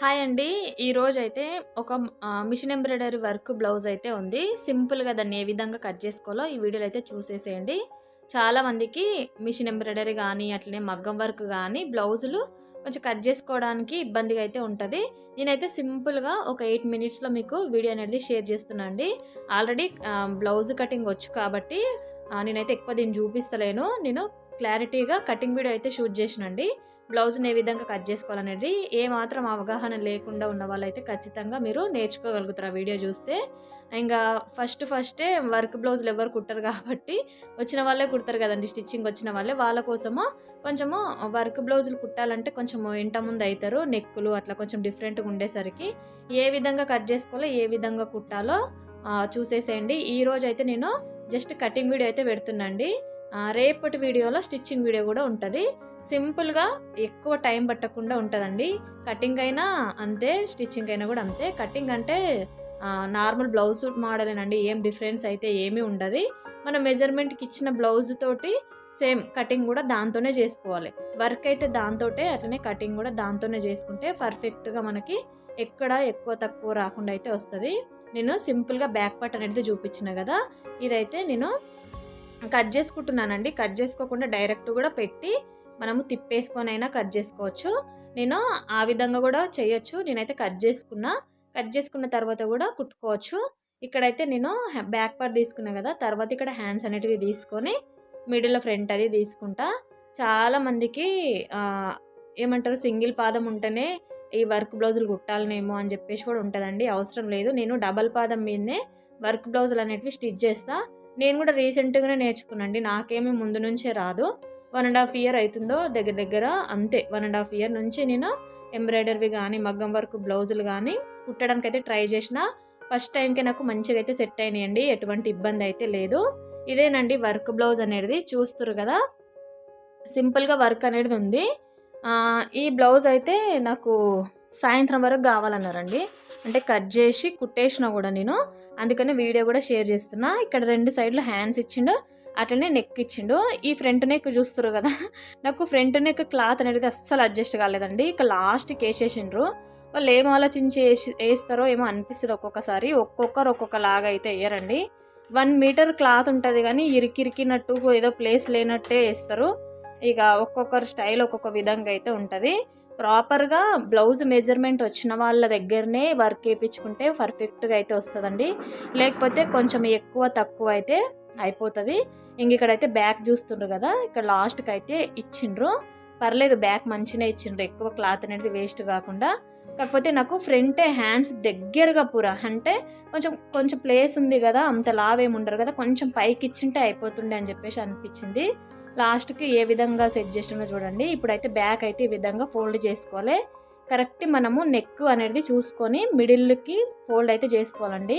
Hi అండి. ఈరోజు అయితే ఒక మిషన్ ఎంబ్రాయిడరీ వర్క్ బ్లౌజ్ అయితే ఉంది. సింపుల్‌గా దాన్ని ఏ విధంగా కట్ చేసుకోవాలో ఈ వీడియోలో అయితే చూసేసేయండి. చాలామందికి మిషన్ ఎంబ్రాయిడరీ కానీ అట్లనే మగ్గం వర్క్ కానీ బ్లౌజులు కొంచెం కట్ చేసుకోవడానికి ఇబ్బందిగా అయితే ఉంటుంది నేనైతే సింపుల్‌గా ఒక ఎయిట్ మినిట్స్‌లో మీకు వీడియో అనేది షేర్ చేస్తున్నా అండి. ఆల్రెడీ బ్లౌజ్ కటింగ్ వచ్చు కాబట్టి నేనైతే ఎక్కువ దీన్ని చూపిస్తలేను. నేను క్లారిటీగా కటింగ్ వీడియో అయితే షూట్ చేసినండి. బ్లౌజ్‌ని ఏ విధంగా కట్ చేసుకోవాలనేది ఏమాత్రం అవగాహన లేకుండా ఉన్న వాళ్ళైతే ఖచ్చితంగా మీరు నేర్చుకోగలుగుతారు ఆ వీడియో చూస్తే. ఇంకా ఫస్ట్ ఫస్టే వర్క్ బ్లౌజులు ఎవరు కుట్టరు కాబట్టి వచ్చిన వాళ్ళే కుడతారు కదండి స్టిచ్చింగ్ వచ్చిన వాళ్ళే. వాళ్ళ కోసము కొంచెము వర్క్ బ్లౌజులు కుట్టాలంటే కొంచెం ఇంట ముందు అవుతారు నెక్కులు అట్లా కొంచెం డిఫరెంట్‌గా ఉండేసరికి ఏ విధంగా కట్ చేసుకోవాలో, ఏ విధంగా కుట్టాలో చూసేసేయండి చూసేసేయండి. అయితే నేను జస్ట్ కటింగ్ వీడియో అయితే పెడుతున్నాండి రేపటి వీడియోలో స్టిచ్చింగ్ వీడియో కూడా ఉంటుంది సింపుల్‌గా ఎక్కువ టైం పట్టకుండా ఉంటుందండి కటింగ్ అయినా అంతే, స్టిచ్చింగ్ అయినా కూడా అంతే. కటింగ్ అంటే నార్మల్ బ్లౌజ్ మోడలేనండి. ఏం డిఫరెన్స్ అయితే ఏమీ ఉండదు మనం మెజర్‌మెంట్‌కి ఇచ్చిన బ్లౌజ్ తోటి సేమ్ కటింగ్ కూడా దాంతోనే చేసుకోవాలి. వర్క్ అయితే దాంతోటే అట్లనే కటింగ్ కూడా దాంతోనే చేసుకుంటే పర్ఫెక్ట్‌గా మనకి ఎక్కడ ఎక్కువ తక్కువ రాకుండా అయితే వస్తుంది నేను సింపుల్‌గా బ్యాక్ పార్ట్ అనేది చూపించిన కదా! ఇదైతే నేను కట్ చేసుకుంటున్నానండి. కట్ చేసుకోకుండా డైరెక్ట్ కూడా పెట్టి మనము తిప్పేసుకొనైనా కట్ చేసుకోవచ్చు. నేను ఆ విధంగా కూడా చేయొచ్చు. నేనైతే కట్ చేసుకున్నా. కట్ చేసుకున్న తర్వాత కూడా కుట్టుకోవచ్చు. ఇక్కడైతే నేను బ్యాక్ పార్ట్ తీసుకున్నా కదా! తర్వాత ఇక్కడ హ్యాండ్స్ అనేటివి తీసుకొని మిడిల్‌లో ఫ్రంట్ అది తీసుకుంటా. చాలామందికి మందికి ఏమంటారు సింగిల్ పాదం ఉంటేనే ఈ వర్క్ బ్లౌజులు కుట్టాలనేమో అని చెప్పేసి కూడా ఉంటుందండి అవసరం లేదు. నేను డబల్ పాదం మీదనే వర్క్ బ్లౌజులు అనేటివి స్టిచ్ చేస్తా. నేను కూడా రీసెంట్‌గానే నేర్చుకున్నాండి నాకేమీ నాకేమి ముందు నుంచే రాదు. వన్ అండ్ హాఫ్ ఇయర్ అవుతుందో దగ్గర దగ్గర అంతే. వన్ అండ్ హాఫ్ ఇయర్ నుంచి నేను ఎంబ్రాయిడరీవి కానీ మగ్గం వర్క్ బ్లౌజులు కానీ కుట్టడానికి అయితే ట్రై చేసినా. ఫస్ట్ టైంకి నాకు మంచిగా అయితే సెట్ అయినాయండి. ఎటువంటి ఇబ్బంది అయితే లేదు. ఇదేనండి వర్క్ బ్లౌజ్ అనేది చూస్తుర్రు కదా! సింపుల్‌గా వర్క్ అనేది ఉంది. ఈ బ్లౌజ్ అయితే నాకు సాయంత్రం వరకు కావాలన్నారండి. అంటే కట్ చేసి కుట్టేసినా కూడా నేను. అందుకనే వీడియో కూడా షేర్ చేస్తున్నా. ఇక్కడ రెండు సైడ్‌లు హ్యాండ్స్ ఇచ్చిండు. అట్లనే నెక్ ఇచ్చిండు. ఈ ఫ్రంట్ నెక్ చూస్తుర్రు కదా! నాకు ఫ్రంట్ నెక్ క్లాత్ అనేది అస్సలు అడ్జస్ట్ కాలేదండి. ఇక లాస్ట్‌కి వేసేసిండ్రు వాళ్ళు ఏం ఆలోచించి వేస్తారో ఏమో అనిపిస్తుంది ఒక్కొక్కసారి. ఒక్కొక్కరు ఒక్కొక్కలాగా అయితే వేయరండి వన్ మీటర్ క్లాత్ ఉంటుంది కానీ ఇరికిరికినట్టు ఏదో ప్లేస్ లేనట్టే వేస్తారు ఇక ఒక్కొక్కరు స్టైల్ ఒక్కొక్క విధంగా అయితే ఉంటుంది ప్రాపర్‌గా బ్లౌజ్ మెజర్‌మెంట్ వచ్చిన వాళ్ళ దగ్గరనే వర్క్ వేయించుకుంటే పర్ఫెక్ట్‌గా అయితే వస్తుందండి లేకపోతే కొంచెం ఎక్కువ తక్కువ అయితే అయిపోతుంది ఇంక ఇక్కడైతే బ్యాక్ చూస్తుండ్రు కదా! ఇక్కడ లాస్ట్‌కి అయితే ఇచ్చిండ్రు. పర్లేదు బ్యాక్ మంచినే ఇచ్చిండ్రు. ఎక్కువ క్లాత్ అనేది వేస్ట్ కాకుండా. కాకపోతే నాకు ఫ్రంటే హ్యాండ్స్ దగ్గరగా పూరా అంటే కొంచెం కొంచెం ప్లేస్ ఉంది కదా! అంత లావేమి ఉండరు కదా! కొంచెం పైకి ఇచ్చింటే అయిపోతుండే అని చెప్పేసి అనిపించింది. లాస్ట్‌కి ఏ విధంగా సెట్ చేసినానో చూడండి. ఇప్పుడైతే బ్యాక్ అయితే ఈ విధంగా ఫోల్డ్ చేసుకోవాలి. కరెక్ట్ మనము నెక్ అనేది చూసుకొని మిడిల్‌కి ఫోల్డ్ అయితే చేసుకోవాలండి.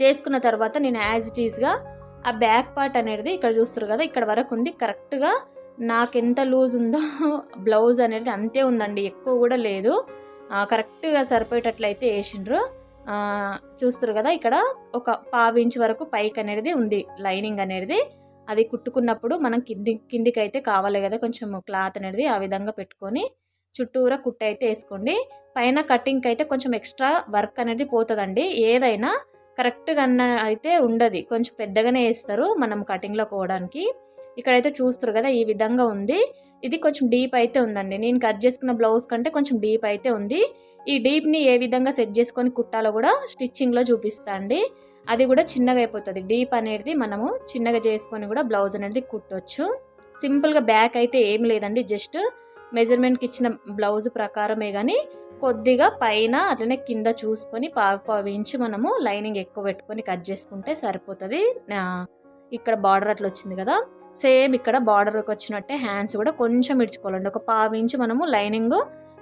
చేసుకున్న తర్వాత నేను యాజ్ ఇట్ ఈజ్గా ఆ బ్యాక్ పార్ట్ అనేది ఇక్కడ చూస్తారు కదా! ఇక్కడ వరకు ఉంది. కరెక్ట్‌గా నాకు ఎంత లూజ్ ఉందో బ్లౌజ్ అనేది అంతే ఉందండి. ఎక్కువ కూడా లేదు. కరెక్ట్‌గా సరిపోయేటట్లయితే వేసిండ్రు చూస్తారు కదా! ఇక్కడ ఒక పావించ్ వరకు పైక్ అనేది ఉంది లైనింగ్ అనేది. అది కుట్టుకున్నప్పుడు మనం కింది కిందికైతే కావాలి కదా! కొంచెం క్లాత్ అనేది ఆ విధంగా పెట్టుకొని చుట్టూరా కుట్టయితే వేసుకోండి పైన కటింగ్కి అయితే కొంచెం ఎక్స్ట్రా వర్క్ అనేది పోతుందండి ఏదైనా కరెక్ట్‌గా అన్న అయితే ఉండదు కొంచెం పెద్దగానే వేస్తారు మనం కటింగ్‌లో కోవడానికి. ఇక్కడైతే చూస్తుర్రు కదా! ఈ విధంగా ఉంది. ఇది కొంచెం డీప్ అయితే ఉందండి. నేను కట్ చేసుకున్న బ్లౌజ్ కంటే కొంచెం డీప్ అయితే ఉంది. ఈ డీప్‌ని ఏ విధంగా సెట్ చేసుకొని కుట్టాలో కూడా స్టిచ్చింగ్‌లో చూపిస్తా అండి. అది కూడా చిన్నగా అయిపోతుంది డీప్ అనేది మనము చిన్నగా చేసుకొని కూడా బ్లౌజ్ అనేది కుట్టవచ్చు సింపుల్‌గా బ్యాక్ అయితే ఏం లేదండి. జస్ట్ మెజర్‌మెంట్‌కి ఇచ్చిన బ్లౌజ్ ప్రకారమే కానీ కొద్దిగా పైన అట్లనే కింద చూసుకొని పావు పావు మనము లైనింగ్ ఎక్కువ పెట్టుకొని కట్ చేసుకుంటే సరిపోతుంది ఇక్కడ బార్డర్ అట్లా వచ్చింది కదా! సేమ్ ఇక్కడ బార్డర్‌కి వచ్చినట్టే హ్యాండ్స్ కూడా కొంచెం ఇడ్చుకోవాలండి. ఒక పావు ఇంచు మనము లైనింగ్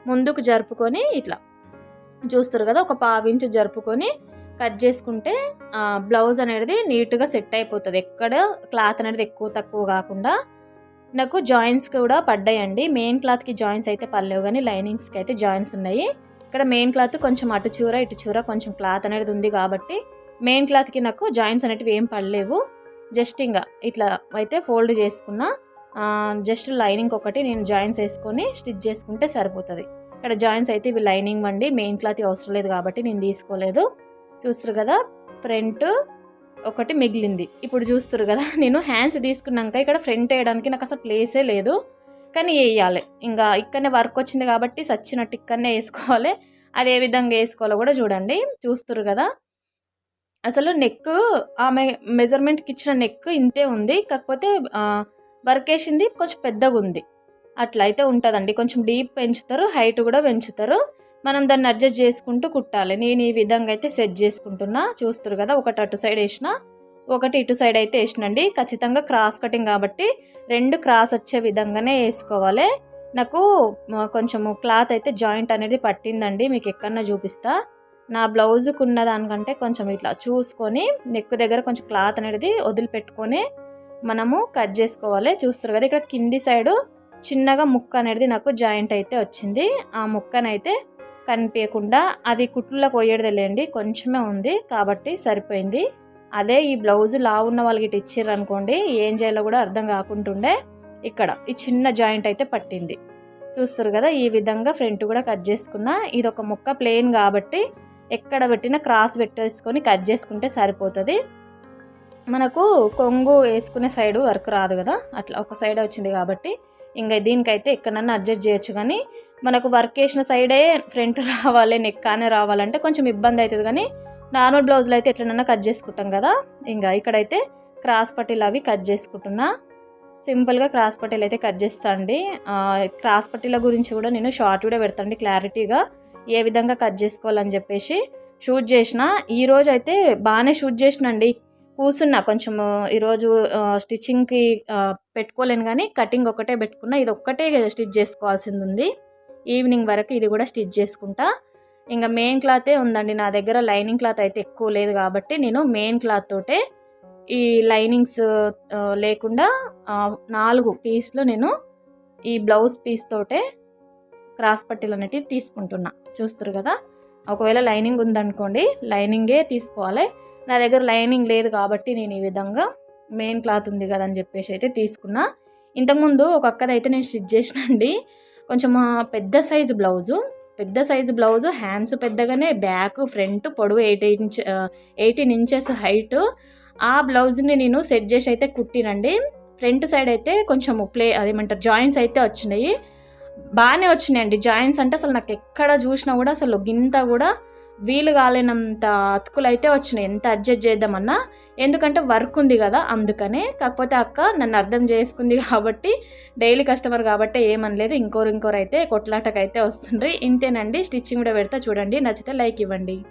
ముందుకు జరుపుకొని ఇట్లా చూస్తారు కదా! ఒక పావు ఇంచు జరుపుకొని కట్ చేసుకుంటే బ్లౌజ్ అనేది నీట్‌గా సెట్ అయిపోతుంది ఎక్కడ క్లాత్ అనేది ఎక్కువ తక్కువ కాకుండా. నాకు జాయింట్స్ కూడా పడ్డాయండి. మెయిన్ క్లాత్‌కి జాయింట్స్ అయితే పడలేవు కానీ లైనింగ్స్‌కి అయితే జాయింట్స్ ఉన్నాయి. ఇక్కడ మెయిన్ క్లాత్ కొంచెం అటు చూర ఇటు చూర కొంచెం క్లాత్ అనేది ఉంది కాబట్టి మెయిన్ క్లాత్‌కి నాకు జాయింట్స్ అనేటివి ఏం పడలేవు. జస్ట్ ఇంకా ఇట్లా అయితే ఫోల్డ్ చేసుకున్నా. జస్ట్ లైనింగ్ ఒకటి నేను జాయింట్స్ వేసుకొని స్టిచ్ చేసుకుంటే సరిపోతుంది ఇక్కడ జాయింట్స్ అయితే ఇవి లైనింగ్ వండి మెయిన్ క్లాత్ అవసరం లేదు కాబట్టి నేను తీసుకోలేదు చూస్తారు కదా ఫ్రంట్ ఒకటి మిగిలింది. ఇప్పుడు చూస్తారు కదా నేను హ్యాండ్స్ తీసుకున్నాక ఇక్కడ ఫ్రంట్ వేయడానికి నాకు అసలు ప్లేసే లేదు. కానీ వేయాలి. ఇంకా ఇక్కడనే వర్క్ వచ్చింది కాబట్టి సచ్చినట్టు ఇక్కడనే వేసుకోవాలి. అది ఏ విధంగా వేసుకోవాలో కూడా చూడండి. చూస్తారు కదా అసలు నెక్ ఆమె మెజర్మెంట్కి ఇచ్చిన నెక్ ఇంతే ఉంది. కాకపోతే వర్క్ వేసింది కొంచెం పెద్దగా ఉంది అట్లా అయితే ఉంటుందండి. కొంచెం డీప్ పెంచుతారు హైట్ కూడా పెంచుతారు. మనం దాన్ని అడ్జస్ట్ చేసుకుంటూ కుట్టాలి. నేను ఈ విధంగా అయితే సెట్ చేసుకుంటున్నా. చూస్తారు కదా ఒకటి అటు సైడ్ వేసిన ఒకటి ఇటు సైడ్ అయితే వేసినండి. ఖచ్చితంగా క్రాస్ కటింగ్ కాబట్టి రెండు క్రాస్ వచ్చే విధంగానే వేసుకోవాలి. నాకు కొంచెము క్లాత్ అయితే జాయింట్ అనేది పట్టిందండి. మీకు ఎక్కడన్నా చూపిస్తా. నా బ్లౌజ్కి ఉన్న దానికంటే కొంచెం ఇట్లా చూసుకొని నెక్ దగ్గర కొంచెం క్లాత్ అనేది వదిలిపెట్టుకొని మనము కట్ చేసుకోవాలి. చూస్తారు కదా ఇక్కడ కింది సైడు చిన్నగా ముక్క అనేది నాకు జాయింట్ అయితే వచ్చింది. ఆ ముక్కనైతే కనిపించకుండా అది కుట్లలో పోయేది కొంచెమే ఉంది కాబట్టి సరిపోయింది. అదే ఈ బ్లౌజ్ లా ఉన్న వాళ్ళకి ఇచ్చారు అనుకోండి ఏం చేయాలో కూడా అర్థం కాకుంటుండే ఇక్కడ ఈ చిన్న జాయింట్ అయితే పట్టింది. చూస్తారు కదా ఈ విధంగా ఫ్రంట్ కూడా కట్ చేసుకున్నా ఇది ఒక ముక్క ప్లెయిన్ కాబట్టి ఎక్కడ పెట్టినా క్రాస్ పెట్టేసుకొని కట్ చేసుకుంటే సరిపోతుంది. మనకు కొంగు వేసుకునే సైడు వర్క్ రాదు కదా అట్లా ఒక సైడ్ వచ్చింది కాబట్టి ఇంకా దీనికైతే ఎక్కడన్నా అడ్జస్ట్ చేయొచ్చు. కానీ మనకు వర్క్ చేసిన సైడే ఫ్రంట్ రావాలి నెక్ కానీ రావాలంటే కొంచెం ఇబ్బంది అవుతుంది. కానీ నార్మల్ బ్లౌజ్లో అయితే ఎట్లనన్నా కట్ చేసుకుంటాం కదా. ఇంకా ఇక్కడైతే క్రాస్ పట్టీలు అవి కట్ చేసుకుంటున్నా. సింపుల్గా క్రాస్ పట్టీలు అయితే కట్ చేస్తా అండి. క్రాస్ పట్టీల గురించి కూడా నేను షార్ట్ కూడా పెడతాండి క్లారిటీగా. ఏ విధంగా కట్ చేసుకోవాలని చెప్పేసి షూట్ చేసిన ఈరోజు అయితే బాగానే షూట్ చేసినండి కూర్చున్నా కొంచెం ఈరోజు స్టిచ్చింగ్కి పెట్టుకోలేను కానీ కటింగ్ ఒకటే పెట్టుకున్నా. ఇది ఒక్కటే స్టిచ్ చేసుకోవాల్సింది ఉంది ఈవినింగ్ వరకు ఇది కూడా స్టిచ్ చేసుకుంటా. ఇంకా మెయిన్ క్లాతే ఉందండి. నా దగ్గర లైనింగ్ క్లాత్ అయితే ఎక్కువ లేదు కాబట్టి నేను మెయిన్ క్లాత్ తోటే ఈ లైనింగ్స్ లేకుండా నాలుగు పీస్లు నేను ఈ బ్లౌజ్ పీస్ తోటే క్రాస్ పట్టీలు అనేటివి తీసుకుంటున్నా. చూస్తారు కదా? ఒకవేళ లైనింగ్ ఉందనుకోండి లైనింగే తీసుకోవాలి. నా దగ్గర లైనింగ్ లేదు కాబట్టి నేను ఈ విధంగా మెయిన్ క్లాత్ ఉంది కదా అని చెప్పేసి అయితే తీసుకున్నా. ఇంతకుముందు ఒక అక్కదైతే నేను స్టిచ్ చేసినండి. కొంచెం పెద్ద సైజు బ్లౌజు. పెద్ద సైజు బ్లౌజు హ్యాండ్స్ పెద్దగానే బ్యాక్ ఫ్రంట్ పొడవు eight inch eighteen inches height. ఆ బ్లౌజ్ని నేను సెట్ చేసి అయితే కుట్టినండి. ఫ్రంట్ సైడ్ అయితే కొంచెం ప్లే అదేమంటారు జాయింట్స్ అయితే వచ్చినాయి. బాగానే వచ్చినాయండి జాయింట్స్. అంటే అసలు నాకు ఎక్కడ చూసినా కూడా అసలు గింత కూడా వీలు కాలేనంత అతుకులు అయితే వచ్చినాయి. ఎంత అడ్జస్ట్ చేద్దామన్నా ఎందుకంటే వర్క్ ఉంది కదా అందుకనే. కాకపోతే అక్క నన్ను అర్థం చేసుకుంది కాబట్టి డైలీ కస్టమర్ కాబట్టి ఏమనలేదు. ఇంకోరు ఇంకోరు అయితే కొట్లాటకైతే వస్తుండ్రి. ఇంతేనండి. స్టిచ్చింగ్ కూడా పెడతా చూడండి. నచ్చితే లైక్ ఇవ్వండి.